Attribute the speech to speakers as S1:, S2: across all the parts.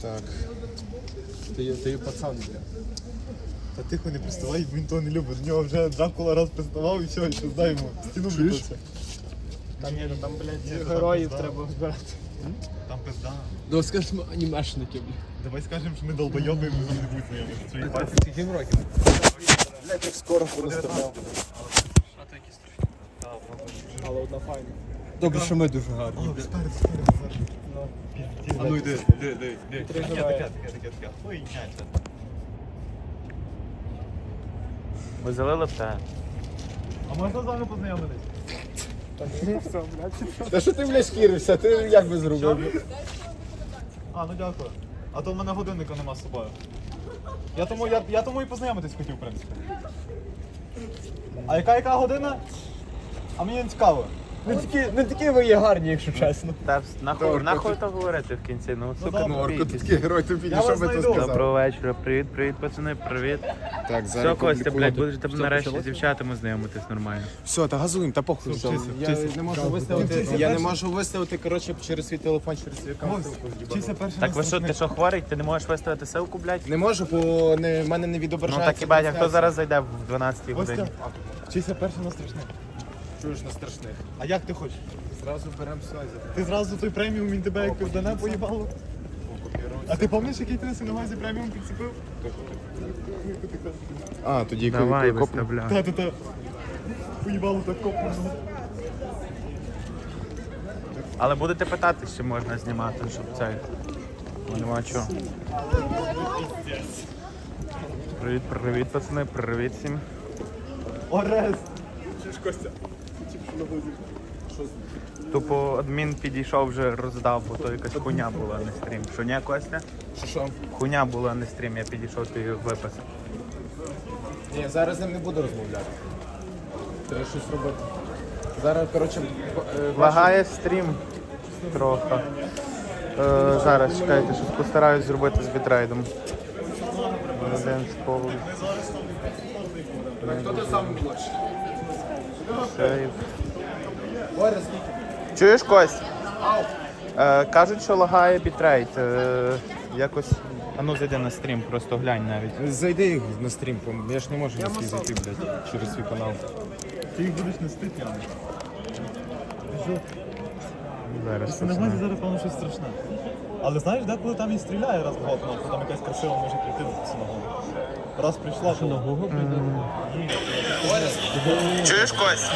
S1: Так. Ти, є- ти є пацан.
S2: Та тихо не приставай, він того не любить. До нього вже Дракула раз приставав і все, і що знаємо. Стіну б'ється.
S3: Там, ну, там, блядь, героїв треба збирати.
S2: Там пизда.
S1: Ну скажемо анімешники, бля.
S2: Давай скажемо, що ми долбойоби і ми не будемо. Свої пальці.
S1: Скільки їм років? Блять, як скоро порозставляв.
S3: Але одна файна.
S1: Добре, що ми дуже гарні.
S2: О, спереду, спереду, спереду. А ну йди, йди, йди, йди. Таке, таке, таке, таке, таке. Ой, няче.
S4: Ви залили в те.
S2: А можна з вами познайомитись?
S1: Та що ти, бля, шкірився? Ти як би зробив?
S2: А, ну дякую. А то в мене годинника нема з собою. Я тому, я, я тому і познайомитись хотів, в принципі. А яка яка година? А мені не цікаво.
S3: Не такі, не такі ви є гарні, якщо чесно.
S4: Та нахуй, нахуй то говорити в кінці. Ну, сука,
S1: Ну, Орко, ти такий герой,
S2: Я
S1: підійшов би то сказав.
S4: Доброго вечора, привіт, привіт, пацани, привіт.
S1: Так,
S4: Все,
S1: зараз
S4: Костя, блядь,
S1: публікувати.
S4: будете нарешті з дівчатами знайомитись нормально.
S1: Все, та газуємо, та похуй.
S2: Все,
S1: Я не можу виставити, я не можу виставити, коротше, через свій телефон, через свій аккаунт.
S2: Вчися перший
S4: Так ви що, ти що хворий? Ти не можеш виставити ссылку, блядь?
S1: Не можу, бо не, в мене не
S4: Ну так і бать, а хто зараз зайде в 12
S2: Костя,
S4: годині?
S2: вчися перший на страшних.
S1: Чуєш на страшних.
S2: А як ти хочеш?
S1: Зразу беремо связі.
S2: Ти зразу той преміум він тебе як півдане поїбало? А ти пам'ятаєш, який ти на синагозі преміум підцепив?
S1: А, тоді
S4: Давай, виставляй.
S2: Та-та-та. Поїбало так копнуло.
S4: Але будете питати, чи можна знімати, щоб цей. Ну, Нема чого. Привіт, привіт, пацани, привіт всім.
S2: Орес!
S4: Тупо адмін підійшов вже роздав, бо то якась хуйня була на стрім. Що ні, Костя?
S1: Що що?
S4: Хуйня була на стрім, я підійшов, ти виписав.
S1: Ні, зараз з ним не буду розмовляти. Треба щось робити. Зараз, коротше, е,
S4: Лагає стрім трохи. Е, зараз чекайте, щось постараюсь зробити з бітрейдом. Один з полу.
S1: хто ти сам молодший? Боря, скільки?
S4: Чуєш Кость? Е, кажуть, що лагає бітрейт. Е, якось. А ну зайди на стрім, просто глянь навіть.
S1: Зайди на стрім, я ж не можу на свій зайти, блядь, через свій канал.
S2: Ти їх будеш нести прямо.
S4: Зараз.
S2: На синагозі зараз, певно, щось страшне. Але знаєш, деколи там і стріляє раз в год, там якась красива може прийти в синагогу. Раз прийшла, то... Синагогу
S4: Чуєш Кость?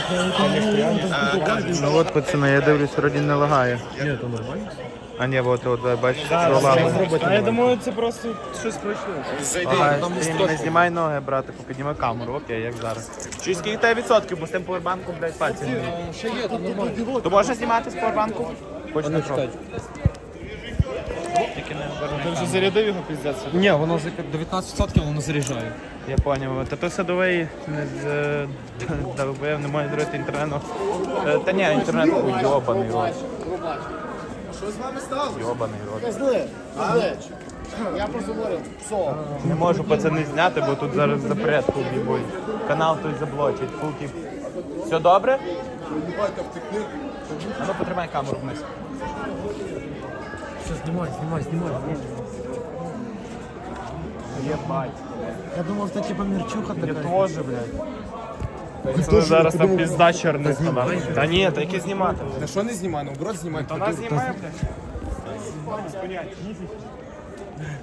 S4: Ну от пацани, я дивлюсь, вроді не лагає. Ні, то нормально. А ні, от, от, бачиш, що лагає.
S3: А я думаю, це просто щось пройшло.
S1: Зайди,
S4: Ага,
S1: там
S4: стрім, не знімай ноги, братику, підніми камеру, окей, як зараз. Чи скільки тебе відсотків, бо з тим повербанком, блядь, пальці.
S1: Ще є, там нормально.
S4: То можна знімати з повербанку? Хоч не трохи.
S3: Ти вже зарядив його піздець? Ні, воно за 19% воно заряджає.
S4: Я поняв. Та то садовий не з довбив, не може зробити інтернету. Е, Та ні, інтернет уйобаний рот.
S1: Що з вами стало?
S4: Йобаний рот.
S1: Зли, зли. Я просто говорю, псо.
S4: Не можу пацани зняти, бо тут зараз запрет побігують. Канал хтось заблочить, фуки. Все добре? А ну потримай камеру вниз.
S3: Все, знімай, знімай, знімай.
S4: Єбать.
S3: Я думав, це типа мірчуха
S4: Я
S3: така.
S4: теж, блядь. Пацани зараз там пізда черних канал. Та ні, та яке знімати?
S1: Та що не знімай, наоборот знімай.
S4: Та нас знімає, блядь.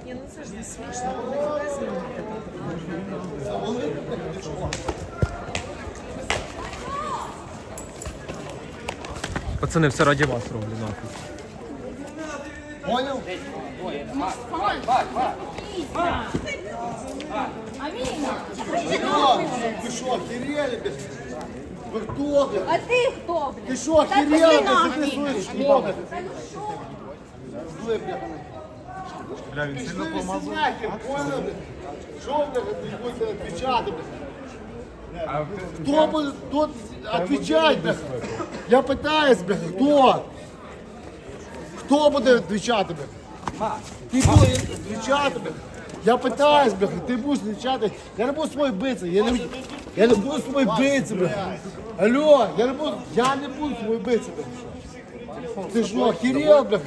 S5: Ні, ну це ж не смішно. Не знімати
S3: Пацани, все раді вас роблю, нахуй.
S6: Ти що, охерели, блядь? Ви хто, блядь?
S5: А ти хто, блядь?
S6: Ти що, охерели, блядь? Ти слышиш, хто, блядь? Зли, блядь.
S2: Бля, він
S6: Ти
S2: сильно
S6: не
S2: помазав.
S6: стесняйся, понял, блядь? Що, блядь, ви будете відповідати, блядь? Хто буде тут відповідати, блядь? Я питаюсь, блядь, хто? Хто буде відповідати, блядь? Ти будеш відповідати, блядь? Я питаюсь, блядь, ти будеш відповідати. Я не буду з тобою битися, я не, я не буду з тобою битися, блядь. Алло, я не буду, я не буду з тобою битися, блядь. Ти що, охерел, блядь?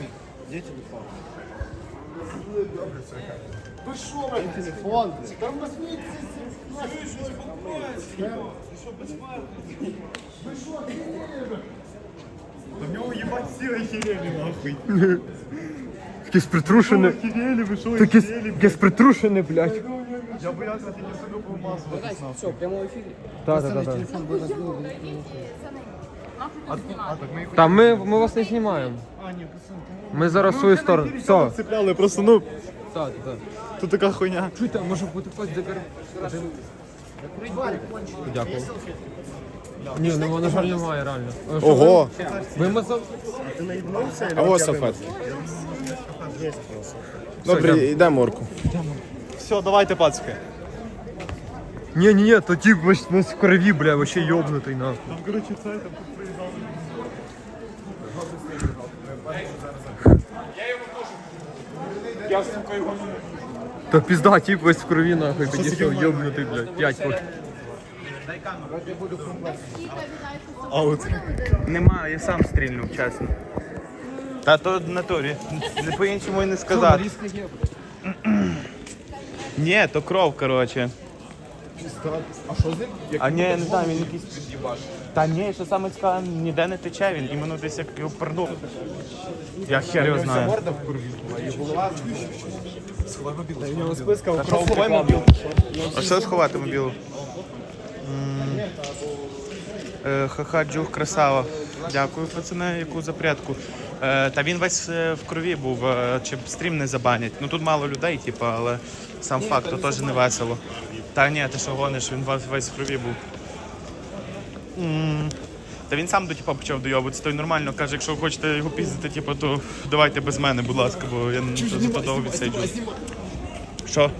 S6: Ви що, ви? Телефон. Там возьміть.
S2: До нього їбать всі охерели нахуй.
S3: Якесь притрушене.
S2: Охерели, ви що,
S3: Таке,
S2: охерели?
S3: якесь притрушене, блядь.
S2: Я боявся тільки себе помазуватись нахуй.
S3: Так, так, так.
S2: А, а так ми їх
S3: Та ми, ми вас не знімаємо. Ми зараз свою сторону. Все.
S2: цепляли, просто ну,
S3: Так, так.
S2: тут така хуйня.
S3: Чуйте, може бути хтось закар... Дякую. Ні, ну, на жаль, немає реально. А що
S1: Ого!
S3: Ви, ви мазав...
S1: А ось салфетки. Добре, йдемо Орку.
S2: Все, давайте, пацки.
S3: Ні, ні, ні, то тип весь весь в крові, бля, вообще йобнутий, нахуй.
S2: Там, коротше, це, там тут приїжджали. Я, сука, його не
S3: Та пізда, тип весь в крові, нахуй, підійшов, йобнутий, блядь, п'ять років.
S2: Аут.
S4: Нема, я сам стрільнув, чесно. Та то в натурі. Не по-іншому і не сказати. Ні, то кров, коротше.
S1: А що з ним?
S4: А ні, я не знаю, він якийсь. Та ні, що саме цікаве, ніде не тече він, іменно десь як його пернув. Я хер його знаю.
S1: Морда в крові була, і голова.
S2: У нього списка
S1: сховай мобіл?
S4: А що сховати мобілу? Е, Ха-ха, джух, красава. Дякую, пацани, яку запрятку. Е, Та він весь е, в крові був, чи стрім не забанять. Ну тут мало людей, типу, але сам факт, то теж не весело. Та ні, ти що гониш, він весь- в крові був. Та він сам до типу, почав дойобуватися, то й нормально каже, якщо ви хочете його піздити, типу, то давайте без мене, будь ласка, бо я не за відсиджу. Що?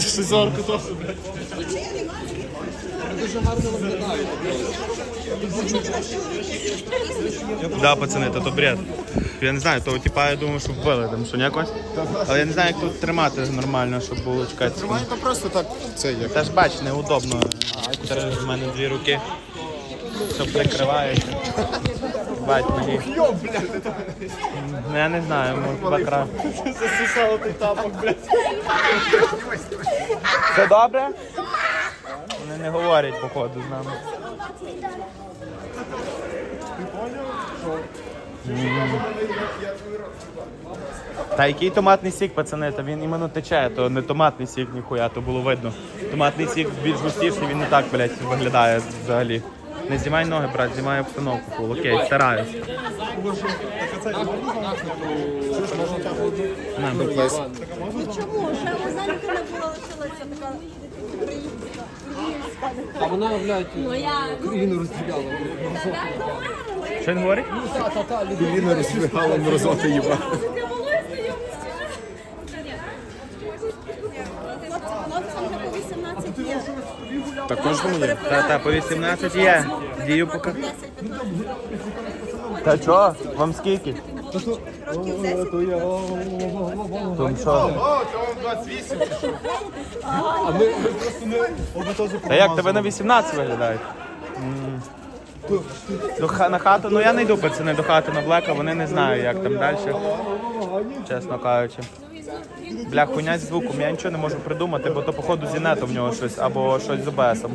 S2: Шизорку то.
S4: Да, пацани, то, то бред. Я не знаю, того типа я думаю, що вбили там, що якось. Але я не знаю, як тут тримати нормально, щоб було чекати. секунду.
S1: Та просто так, це як.
S4: Та ж бач, неудобно. Зараз в мене дві руки. Що прикривають. Бать мені. Ну, я не знаю, може хіба кра.
S2: Засосало той тапок, блядь.
S4: Все добре? Вони не говорять, походу, з нами. Та який томатний сік, пацани, та він іменно тече, то не томатний сік, ніхуя, то було видно. Томатний сік більш густіший, він не так, блядь, виглядає взагалі. Не знімай ноги, брат, знімай обстановку, фул. Окей, стараюсь. На.
S5: Чому? Ще одна людина була лишилася така українська.
S3: А вона, блядь,
S5: Моя.
S3: країну розстріляла.
S4: Що він говорить?
S1: Розбігала морозоти їба.
S5: Хлопцям вже по 18 є.
S1: Також мені.
S4: Та, та, по 18 є. Дію поки. Та чо? Вам скільки? Том що?
S1: О, це вам 28.
S2: Оба теж
S4: Та як тебе на 18 виглядають? М. До ха- на хату, ну я не йду пацани до хати на блека, вони не знаю, як там далі. Чесно кажучи. Бля, хуйня зі звуком, я нічого не можу придумати, бо то походу з інетом в нього щось, або щось з ОБСом.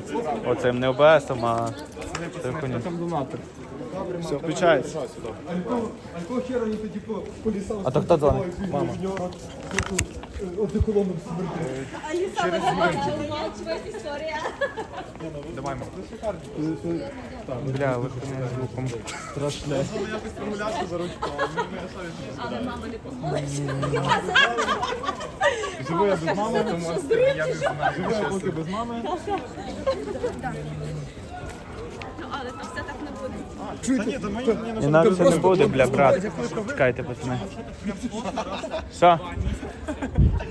S4: Оцим не ОБСом, а це хуйня.
S2: Все, включається.
S4: А то хто дзвонить? Мама.
S5: Аліса, ви побачили, історія.
S4: Давай, мама. Бля, ви хуйня з звуком.
S2: Якось прогулявся за ручку, а
S5: Але мама не погодила.
S2: Живу я без мами, тому я не знаю. Живу я поки без мами.
S5: Але то все так не буде.
S2: Та ні, то мені ні,
S4: Інакше не буде, бля, брат. Чекайте, пацани. Що?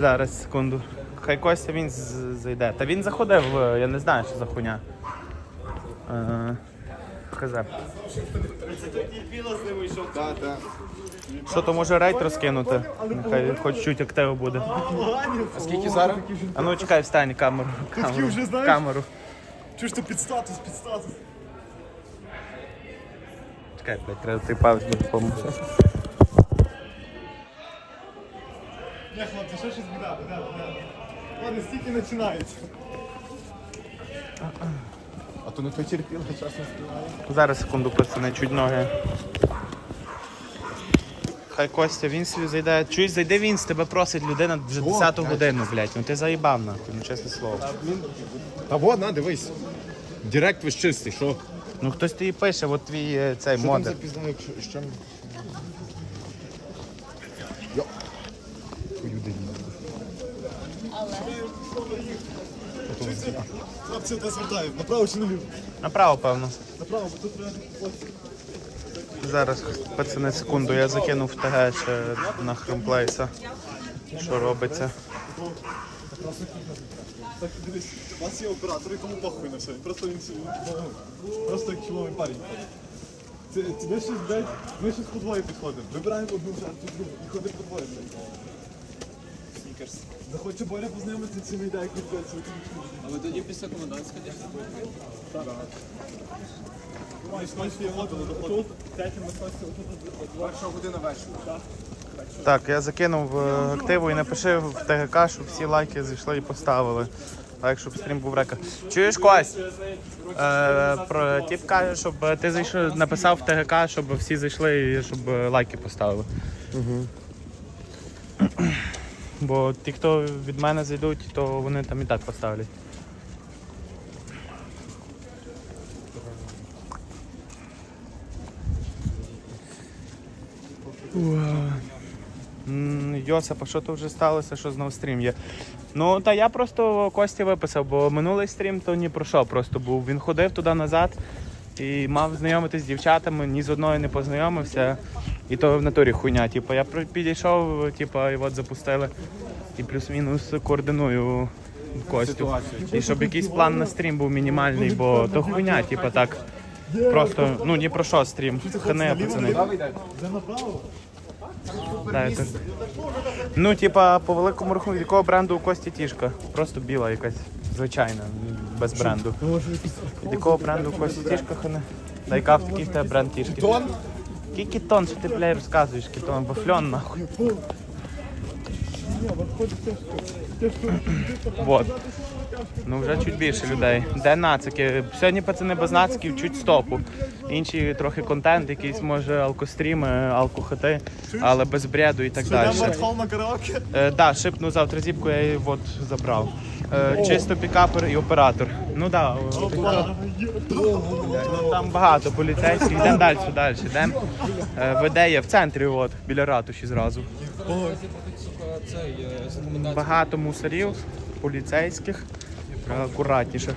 S4: Зараз, секунду. Хай Костя він з- зайде. Та він заходив, е, я не знаю, що за хуйня. Е, Хз. Що то може рейд розкинути? Нехай хоч чуть активу буде.
S1: А скільки зараз?
S4: А ну чекай, встань камеру. Камеру. камеру.
S2: Чуєш, то під статус, під статус.
S4: Чекай, блядь, треба ти паузу допомогти.
S2: Ні, хлопці, що щось біда, біда, біда. Ладно, стільки починається.
S1: А то не потерпіла, час не співає.
S4: Зараз секунду, пацани, чуть ноги. Хай Костя, він собі зайде. Чуєш, зайди він, з тебе просить людина вже 10 годину, блядь. Ну ти заїбав нахуй, ну чесне слово.
S1: Та вот, на, дивись. Директ весь чистий, що?
S4: Ну хтось тобі пише, от твій е, цей
S1: Що там
S4: модер.
S1: за пізна, якщо що? Йо.
S2: Хлопці, де звертають, направо чи наліво?
S4: Направо, певно.
S2: Направо, бо тут хлопці.
S4: Зараз, пацани, секунду, я закинув в ТГ ще на хремплейса. Що робиться?
S2: Так, дивись, у вас є оператор, якому похуй на все. Просто він просто як чоловий парень. Це, це ми щось, блядь, ми щось по двоє підходимо. Вибираємо одну жертву, другу і ходимо по двоє, блядь. Снікерс. Захоче Боря познайомитися цілий день, як відбувається. Але тоді після комендантська десь Так. Маєш кончити емоти, тут, п'ять на
S1: Перша година вечора.
S4: Так, я закинув е, активу і напиши в ТГК, щоб всі лайки зайшли і поставили. Так, щоб стрім був река. Чуєш, Кость? Е, про тіп каже, щоб ти зайшов, написав в ТГК, щоб всі зайшли і щоб лайки поставили. Бо ті, хто від мене зайдуть, то вони там і так поставлять. М, Йосип, а що то вже сталося, що знову стрім є? Ну, та я просто Кості виписав, бо минулий стрім то ні про що просто був. Він ходив туди назад і мав знайомитись з дівчатами, ні з одною не познайомився. І то в натурі хуйня. Типу, я підійшов, типу, і от запустили. І плюс-мінус координую Костю. І щоб якийсь план на стрім був мінімальний, бо то хуйня, типу, так. Просто, ну ні про що стрім. Хане, пацани. Да. Ну, типа, по великому рахунку, якого бренду у Кості тішка? Просто біла якась, звичайна, без бренду. Від якого бренду у Кості тішка, хане? Да яка в тебе бренд тішки?
S1: Тон?
S4: Який кітон, що ти, блядь, розказуєш, кітон? Бафльон, нахуй. Вот. Ну вже чуть більше людей. Де нацики? Сьогодні пацани без нациків чуть стопу. Інші трохи контент, якийсь може алкостріми, алкохати, але без бреду і так далі.
S2: На караоке.
S4: Е, да, шипну завтра зіпку, я її от забрав. Е, чисто пікапер і оператор. Ну да, о, ну, там багато поліцейських. Йдемо далі, далі. Йдемо. Е, веде є в центрі, от, біля ратуші зразу. Багато мусорів, поліцейських. Треба акуратніше.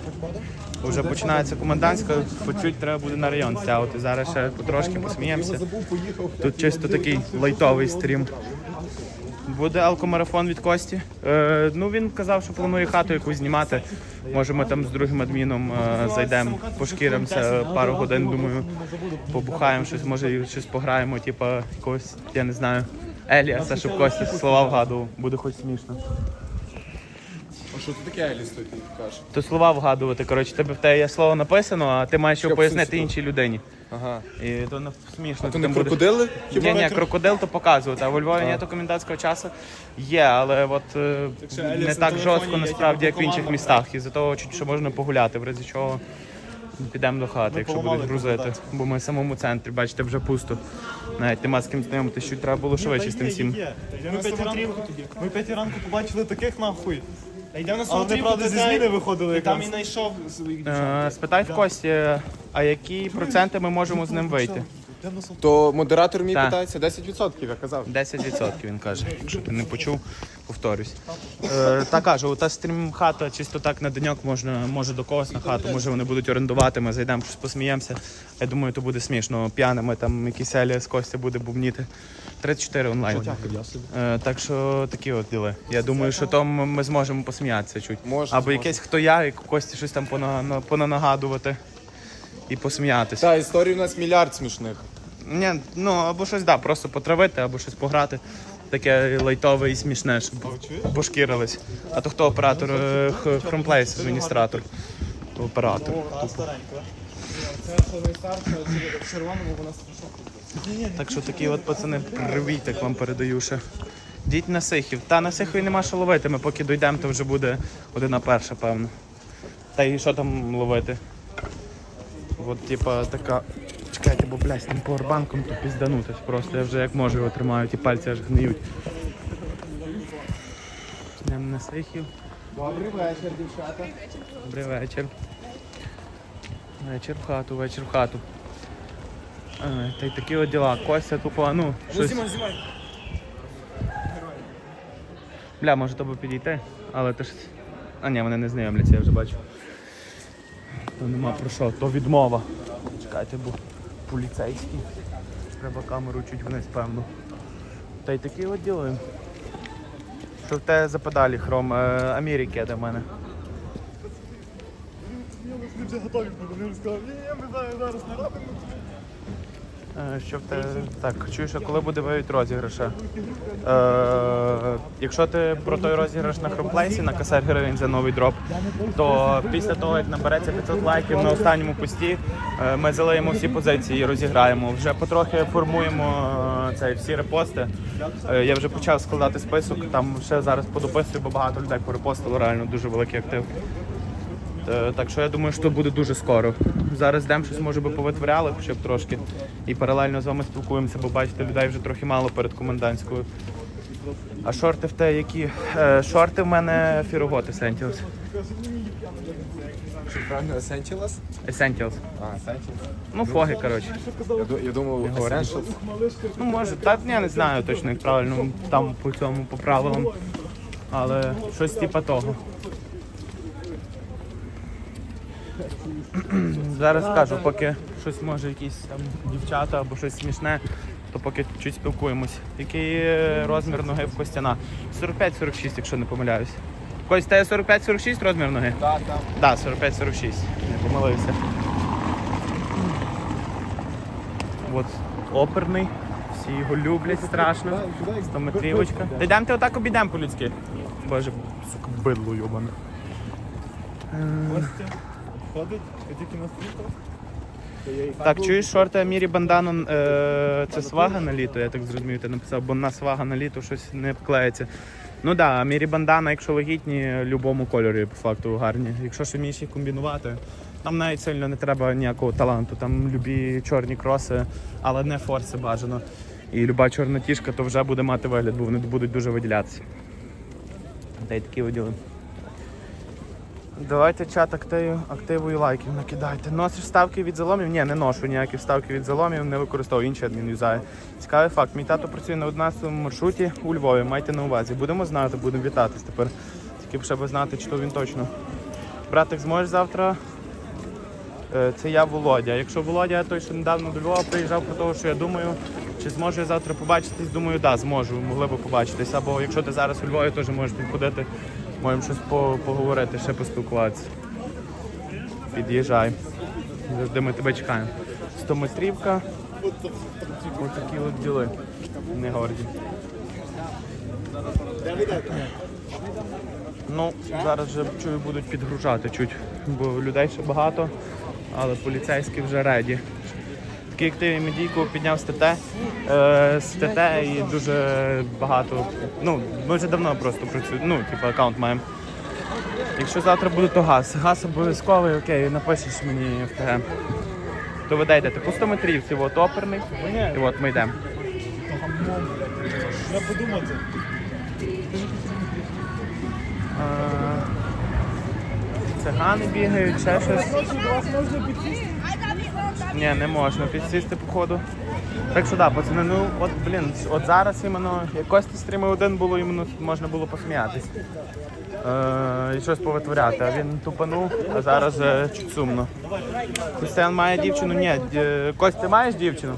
S4: Вже починається комендантська, по чуть треба буде на район стягувати. Зараз ще потрошки посміємося. Тут чисто такий лайтовий стрім. Буде алкомарафон від Кості. Е, ну він казав, що планує хату якусь знімати. Може, ми там з другим адміном е, зайдемо, пошкіримося пару годин, думаю, побухаємо щось, може щось пограємо, типу якогось, я не знаю, Еліаса, щоб Костя слова вгадував. Буде хоч смішно.
S1: А що тут таке Еліс тут кажеш?
S4: То слова вгадувати. Коротше, тебе в тебе є слово написано, а ти маєш його
S1: Щоб
S4: пояснити
S1: сусіду.
S4: іншій людині.
S1: Ага.
S4: І то не смішно.
S1: А то не крокодили?
S4: Ні, ні, крокодил то показувати, а у Львові ні комендантського часу є, але от е, не так жорстко насправді, як в інших містах. І за того чуть що можна погуляти, в разі чого підемо до хати, якщо
S2: поламали
S4: будуть грузити. Бо ми в самому центрі, бачите, вже пусто. Навіть нема з ким знайомитися, що треба було швидше з тим всім.
S2: Ми п'ять ранку, ми п'ять ранку побачили таких нахуй.
S7: Йдемо на
S2: Але вони, правда, зі зміни виходили
S7: Там і знайшов своїх
S4: дівчат. Спитай в Кості, а які проценти ми можемо з ним вийти?
S1: То модератор мій
S4: Так.
S1: питається 10%, я казав.
S4: 10% він каже. Якщо ти не почув, повторюсь. Е, та кажу, та стрім хата, чисто так на деньок можна, може до когось на хату, може вони будуть орендувати, ми зайдемо, щось посміємося. Я думаю, то буде смішно. П'яними там якісь Елія з Костя буде бубніти. 34 онлайн. Е, так що такі от діли. Я думаю, що то ми зможемо посміятися чуть.
S1: Можна,
S4: Або якесь хто я, і Кості щось там пона- на- понанагадувати і посміятися.
S1: Та, історій у нас мільярд смішних.
S4: Ні, ну або щось да, просто потравити, або щось пограти. Таке лайтове і смішне, щоб пошкірились. А то хто оператор? Е, Х- Хромплейс, адміністратор. Оператор. Так що такі от пацани, привіт, так вам передаю ще. Діть на сихів. Та на сихові нема що ловити, ми поки дійдемо, то вже буде одна перша, певно. Та і що там ловити? От, типа, така. Чекайте, бо блядь, з тим повербанком то пізданутись просто. Я вже як можу його тримаю, ті пальці аж гниють. Йдемо на сихів.
S1: Добрий вечір, дівчата.
S4: Добрий вечір. Вечір в хату, вечір в хату. Е, Та й такі от діла. Костя тупо, ну, щось...
S1: Знімай, знімай.
S4: Бля, може тобі підійти, але ти ж. А ні, вони не знайомляться, я вже бачу. То нема про що, то відмова. Чекайте, бо поліцейський. Треба камеру чуть вниз, певно. Та й такі от ділаємо. Що в те за педалі хром? Е, Америки до мене.
S2: Вони вже готові вони сказали, ні, ми зараз не робимо.
S4: Е, Що в те... Так, чуєш, а коли буде виють розіграші? Е, якщо ти про той розіграш на хромплейсі на касар гривень за новий дроп, то після того, як набереться 500 лайків на останньому пості, е, ми залиємо всі позиції і розіграємо. Вже потрохи формуємо е, цей, всі репости. Я вже почав складати список, там ще зараз подописую, бо багато людей порепостило, реально дуже великий актив. Е, Так що я думаю, що буде дуже скоро. Зараз йдемо щось може би повитворяли, хоча б трошки. І паралельно з вами спілкуємося, бо бачите, людей вже трохи мало перед комендантською. А шорти в те які? Е, шорти в мене Фіроготи Essentials.
S1: Що правильно, Essentials?
S4: Essentials.
S1: А, Essentials.
S4: Ну, фоги, коротше.
S1: Я, я думав, Essentials.
S4: Ну, може, так я не знаю точно, як правильно там по цьому, по правилам. Але щось типа того. Зараз скажу, поки щось може якісь там дівчата або щось смішне, то поки чуть спілкуємось. Який розмір ноги в Костяна? 45-46, якщо не помиляюсь. Костя, 45-46 розмір ноги?
S1: Так, так.
S4: Так, 45-46. Не помилився. От оперний. Всі його люблять страшно. 100 метрівочка. Та йдемо ти отак обійдемо по-людськи. Боже, сука, бидло йобане.
S2: Костя ходить, ти тільки на стрітах.
S4: Так, чуєш шорти Амірі Бандану, е, це свага на літо, я так зрозумів, ти написав, бо на свага на літо щось не вклеїться. Ну так, да, Амірі Бандана, якщо вагітні, будь-якому кольорі по факту гарні. Якщо ще вмієш їх комбінувати, там навіть сильно не треба ніякого таланту. Там любі чорні кроси, але не форси бажано. І люба чорна тішка, то вже буде мати вигляд, бо вони будуть дуже виділятися. Та й такі виділи. Давайте чат активу, активую лайків накидайте. Носиш вставки від заломів? Ні, не ношу ніякі вставки від заломів, не використовую, інший адмін юзає. Цікавий факт. Мій тато працює на 11 маршруті у Львові. Майте на увазі. Будемо знати, будемо вітатись тепер. Тільки б би знати, чи то він точно. Братик, зможеш завтра? Е, Це я Володя. Якщо Володя той, що недавно до Львова приїжджав про того, що я думаю, чи зможу я завтра побачитись, думаю, так, да, зможу, могли би побачитись. Або якщо ти зараз у Львові, теж можеш підходити, можемо щось по- поговорити, ще поспілкуватися. Під'їжджай. Завжди ми тебе чекаємо. 100 метрівка. Ось такі от діли. Не горді. Ну, зараз вже чую, будуть підгружати чуть, бо людей ще багато, але поліцейські вже реді. Такий активний медійку підняв е, з і дуже багато. Ну, ми вже давно просто працюємо, ну, типу аккаунт маємо. Якщо завтра буде, то газ. Газ обов'язковий, окей, напишеш мені в ТГ. То ви дайте по 100 метрів, це от оперний, і от ми йдемо.
S2: Я подумати.
S4: Е, Цигани бігають, ще щось. Ні, не можна підсісти походу. Так що да, пацани, ну от блін, от зараз іменно, як Костя стрімив один було, іменно можна було посміятись. Е, і щось повитворяти, а він тупанув, а зараз вже чуть сумно. Костян має дівчину? Ні, д- Кость, ти маєш дівчину?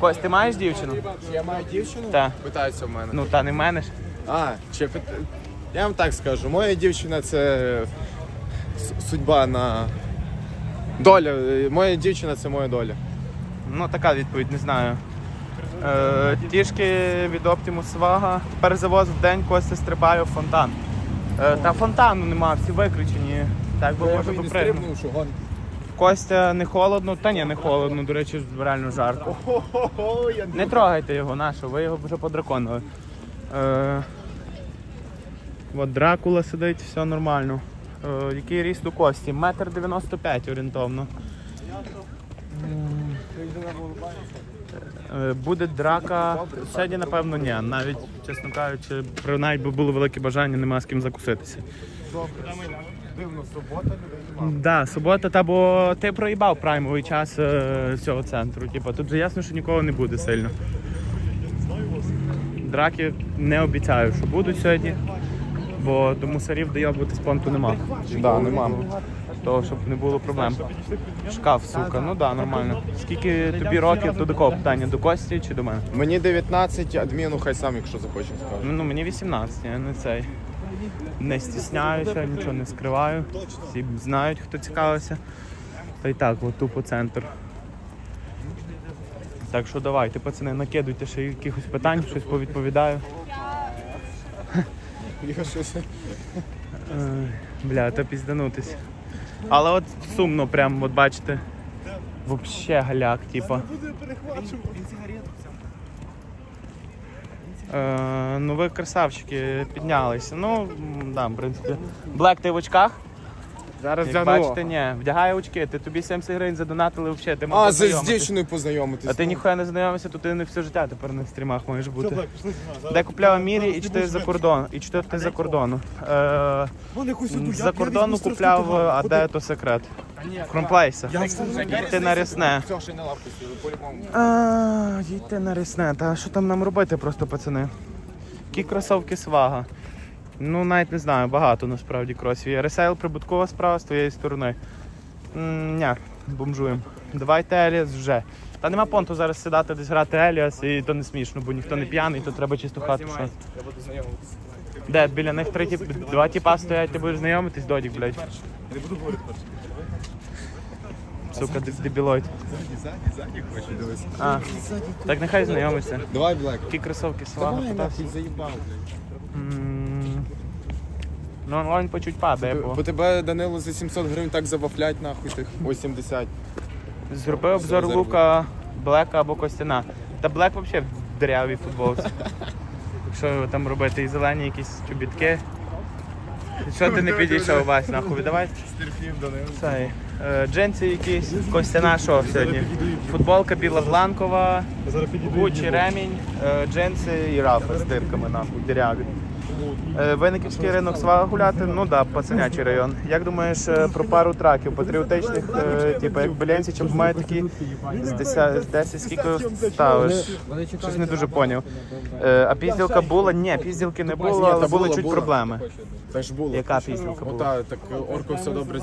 S4: Кость, ти маєш дівчину?
S1: Чи я маю дівчину?
S4: Так.
S1: Питаються в мене.
S4: Ну та не мене ж.
S1: А, чи пит... я вам так скажу, моя дівчина це с- судьба на доля. Моя дівчина це моя доля.
S4: Ну, така відповідь, не знаю. Е, тішки від Optimus Свага. Тепер завоз в день Костя стрибає в фонтан. Е, та фонтану нема, всі виключені. Так би може
S1: що гон.
S4: Костя не холодно, та ні, не холодно, до речі, реально жарко. Не трогайте його, нащо, ви його вже подраконили. Е, от Дракула сидить, все нормально. Е, який ріст у Кості? Метр 95 орієнтовно. Е, Буде драка. Сьогодні, напевно, ні. Навіть, чесно кажучи, навіть би було велике бажання, нема з ким закуситися.
S1: дивно, субота людей немає.
S4: Субота, та бо ти проїбав праймовий час е, цього центру. Типу, тут же ясно, що нікого не буде сильно. Драки не обіцяю, що будуть сьогодні, бо до мусорів дойобувати з понту нема.
S1: Да, нема.
S4: Того, щоб не було проблем. Шкаф, сука, ну да, нормально. Скільки тобі років, то до кого питання? До Кості чи до мене?
S1: Мені 19, адміну хай сам, якщо захоче, скаже.
S4: Ну, мені 18, я не цей. Не стісняюся, нічого не скриваю. Всі знають, хто цікавився. Та й так, от тупо центр. Так що давайте, пацани, накидуйте ще якихось питань, щось повідповідаю.
S1: Я щось.
S4: Бля, то пізданутись. Але от сумно, прям, от бачите. Вообще галяк, типа. Е, ну ви красавчики піднялися. Ну, да, в принципі. Блек, ти в очках?
S1: Зараз
S4: Як бачите, ні. Вдягай очки, ти тобі 70 гривень задонатили взагалі, ти мав
S1: А, з, з
S4: познайомитись.
S1: дівчиною познайомитись.
S4: А ти ніхуя не знайомився, то ти не все життя тепер на стрімах можеш бути.
S2: Блек, пішли зі мною. Зараз-
S4: Де купляла мірі і чи ти за кордон? І чи ти за кордону? Е,
S2: Вон якусь одну, я-
S4: за
S2: я
S4: кордону купляв, а де то секрет? Кромплейса. Їдьте на рісне.
S1: Все, ще на лавку сіли, по-любому.
S4: А, Їдьте на рісне. Та що там нам робити просто, пацани? Які кросовки свага. Ну, навіть не знаю, багато насправді кросів. є. Ресейл прибуткова справа з твоєї сторони. Ня, бомжуємо. Давайте Еліас вже. Та нема понту зараз сідати десь грати Еліас, і то не смішно, бо ніхто не п'яний, то треба чисто хату. Що. Де, біля них три тіп... два тіпа стоять, ти будеш знайомитись, додік, блядь.
S2: Не буду говорити перше.
S4: Сука, деб- дебілоїд.
S1: Ззаді, ззаді хочу дивитися.
S4: А, так нехай знайомиться.
S1: Давай, Блек.
S4: Які кросовки свага
S1: Давай, нахуй, заїбав, блядь.
S4: Ну, онлайн по чуть падає, бо.
S1: Бо тебе Данило за 700 гривень так забафлять, нахуй, тих 80.
S4: Зроби обзор лука Блека або Костяна. Та Блек взагалі в дырявій футболці. Якщо там робити і зелені якісь чобітки. Що ти не підійшов, Вась, нахуй, давай.
S1: Стерпів Данило.
S4: Цей. е, Джинси якісь, Костяна що сьогодні? Футболка біла бланкова. Гучі ремінь, е, джинси і рафи з дирками, нахуй, диряві. Е, Винниківський ринок свага гуляти, ну да, пацанячий район. Як думаєш е, про пару траків патріотичних, е, типу як Белянці, чи мають такі з 10, з 10 скільки ставиш? Щось не дуже поняв. А пізділка була? Ні, пізділки не було, але були чуть проблеми.
S1: Та ж було.
S4: Яка пізділка була?
S1: Так орко все добре